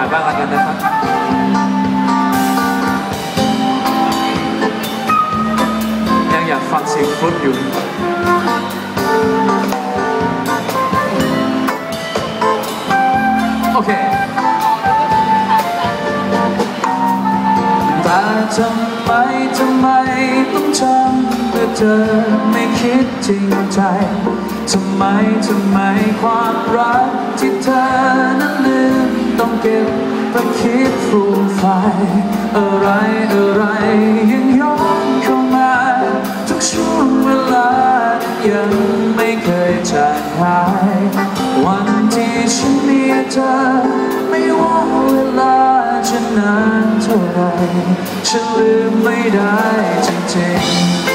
าศบ้างกันนะครับยังอยากฟังเสียงฟลุตอยู่โอเคทำไมทำไมต้องทำเพื่อเธอไม่คิดจริงใจทำไมทำไมความรักที่เธอนั้นลืม ต้องเก็บไปคิดฟูมไฟอะไรอะไรยังย้อนเข้ามาทุกช่วงเวลายังไม่เคยจางหาย วันที่ฉันมีเธอ ไม่ว่าเวลาจะนานเท่าไรฉันลืมไม่ได้จริงๆ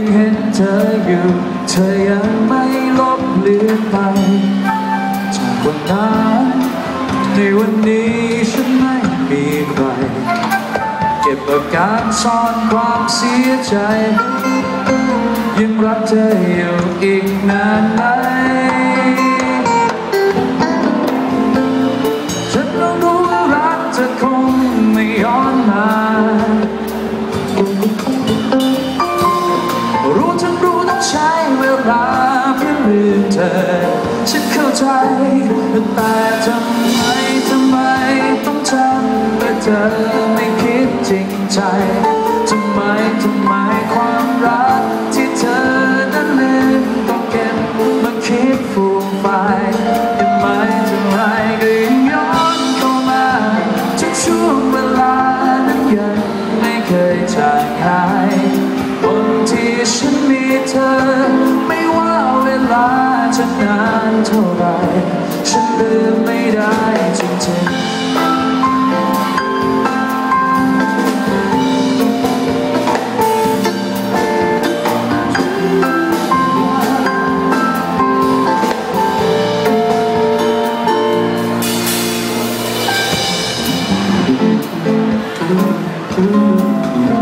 ยังเห็นเธออยู่ เธอยังไม่ลบเลือนไป จากวันนั้นในวันนี้ฉันไม่มีใคร เก็บอาการซ่อนความเสียใจ ยังรักเธออยู่อีก ใจ แต่ทำไมทำไมต้องทำเพื่อเธอไม่คิดจริงใจทำไมทำไมความรักที่เธอนั้นลืมต้องเก็บมาคิดฟูมไฟทำไมทำไมก็ยังย้อนเข้ามาทุกช่วงเวลานั้นยังไม่เคยจางหายวันที่ฉันมีเธอไม่ว่าเวลาักนานเท่าไรฉันลืมไม่ได้จริงๆ Thank